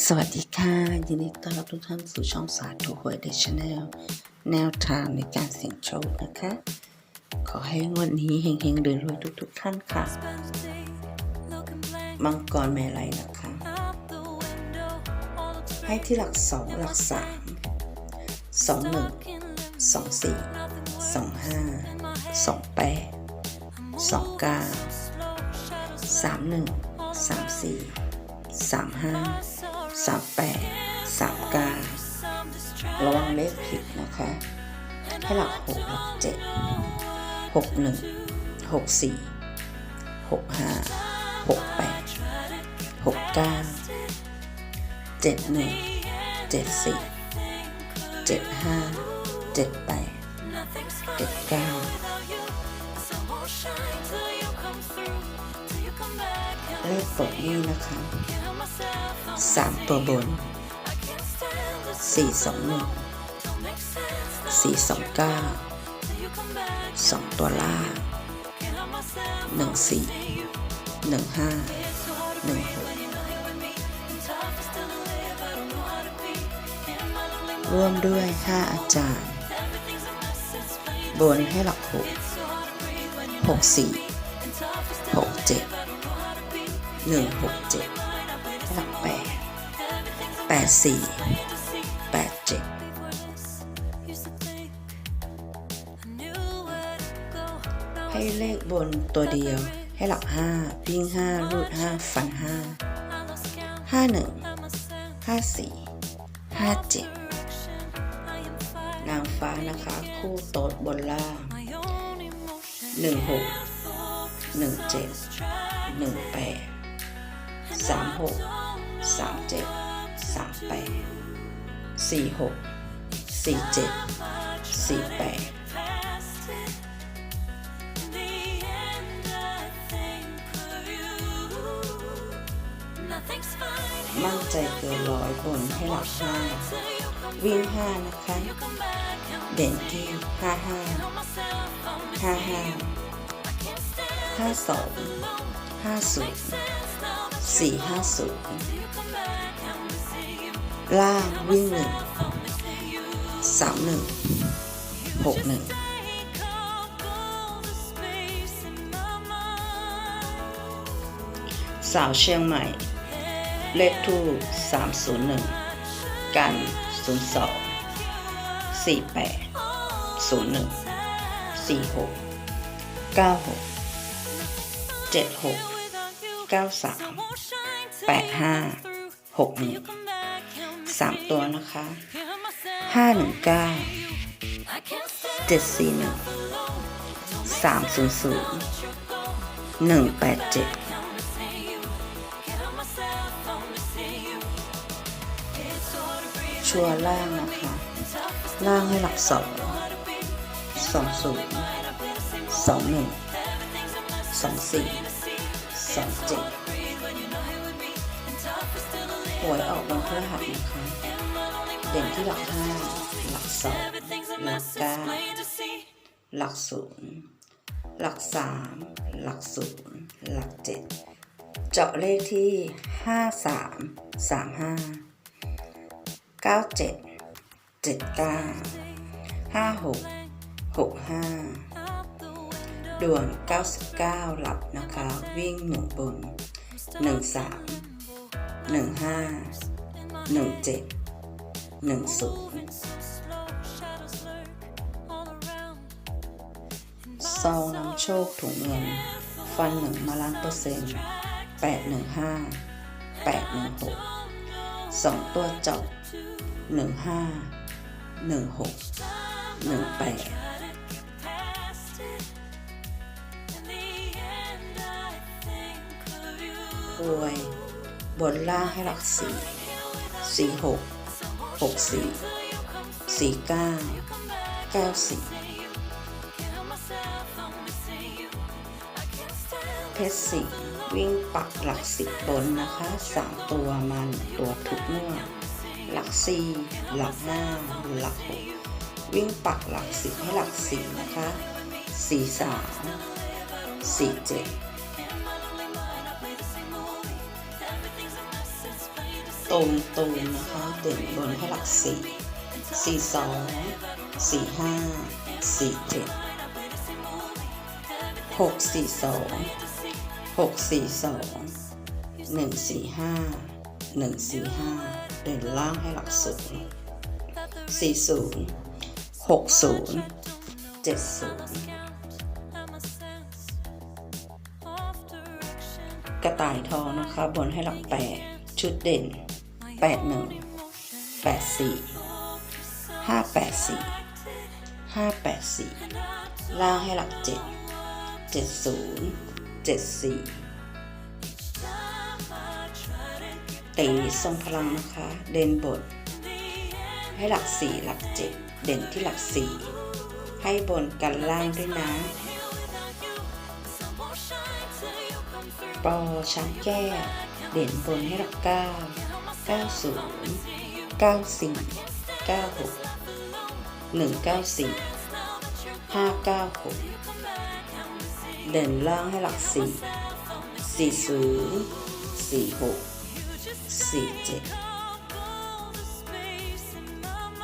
สวัสดีค่ะยินดีต้อนรับทุกท่านสู่ช่องสาธุหวยเดชแนลแนวทางในการเสี่ยงโชคนะคะ ขอให้งวันนี้เฮงๆเดินรวยๆทุกๆท่านค่ะ มังกรแม่ไรนะคะ ให้ที่หลักสองหลักสามสองหนึ่งสองสี่สองห้าสองแปดสองเก้าสามหนึ่งสามสี่สามห้า สามแปดสามเก้าระวังเลขผิดนะคะ ให้หลักหกหลักเจ็ดหกหนึ่งหกสี่หกห้าหกแปดหกเก้าเจ็ดหนึ่งเจ็ดสี่เจ็ดห้าเจ็ดแปดเจ็ดเก้าเลขกดนี่นะคะ สามตัวบนสี่สองหนึ่งสี่สองเก้าสองตัวล่างหนึ่งสี่หนึ่งห้าหนึ่งหกร่วมด้วยห้าอาจารย์ บนให้หลักหกหกสี่หกเจ็ดหนึ่งหกเจ็ด 84 87ให้เลขบนตัวเดียว ให้หลัก 5 วิ่ง 5 รูด5ฝัน 5 51 54 57 นางฟ้านะคะ คู่โต๊ดบนล่าง 16 17 18 36 37 หนึ่งเจ็ดหนึ่งแปดสามหกสามเจ็ดสามแปดสี่หกสี่เจ็ดสี่แปดมั่นใจเกินร้อยบนให้หลักห้าวิ่งห้านะคะ เด่นที่ห้าห้าห้าห้าห้าสองห้าศูนย์สี่ห้าศูนย์ ล่างวิ่งหนึ่งสามหนึ่งหกหนึ่งสาวเชียงใหม่ เลขทูสามศูนย์หนึ่งกันศูนย์สองสี่แปดศูนย์หนึ่งสี่หกเก้าหกเจ็ดหกเก้าสามแปดห้าหกหนึ่ง สามตัวนะคะห้าหนึ่งเก้าเจ็ดสี่หนึ่งสามศูนย์ศูนย์หนึ่งแปดเจ็ดชัวร์ล่างนะคะ ล่างให้หลักสองสองศูนย์สองหนึ่งสองสี่สองเจ็ด หวยออกวันพฤหัสนะคะ เด่นที่หลักห้าหลักสองหลักเก้าหลักศูนย์หลักสามหลักศูนย์หลักเจ็ดเจาะเลขที่ห้าสามสามห้าเก้าเจ็ดเจ็ดเก้าห้าหกหกห้าด่วน 99 หลับนะคะ วิ่งหนึ่งบน 13 15 17 10ซองนำโชคถุงเงิน ฟันหนึ่งมาล้านเปอร์เซ็นต์815 816สองตัวเจาะ15 16 18รวย บนล่างให้หลักสี่สี่หกหกสี่สี่เก้าเก้าสี่เพชรสี่วิ่งปักหลักสิบบนนะคะสามตัวมันตัวทุกเมื่อหลักสี่หลักห้าหลักหกวิ่งปักหลักสิบให้หลักสี่นะคะสี่สามสี่เจ็ด ตูมตูมนะคะเด่นบนให้หลักสี่สี่สองสี่ห้าสี่เจ็ดหกสี่สองหกสี่สองหนึ่งสี่ห้าหนึ่งสี่ห้าเด่นล่างให้หลักศูนย์สี่ศูนย์หกศูนย์เจ็ดศูนย์กระต่ายทองนะคะบนให้หลักแปดชุดเด่น แปดหนึ่งแปดสี่ห้าแปดสี่ห้าแปดสี่ล่างให้หลักเจ็ดเจ็ดศูนย์เจ็ดสี่ตีทรงพลังนะคะ เด่นบท ให้หลักสี่หลักเจ็ดเด่นที่หลักสี่ให้บนกันล่างด้วยนะปอช้างแก้ เด่นบนให้หลักเก้า เก้าศูนย์เก้าสี่เก้าหกหนึ่งเก้าสี่ห้าเก้าหกเด่นล่างให้หลักสี่สี่ศูนย์สี่หกสี่เจ็ด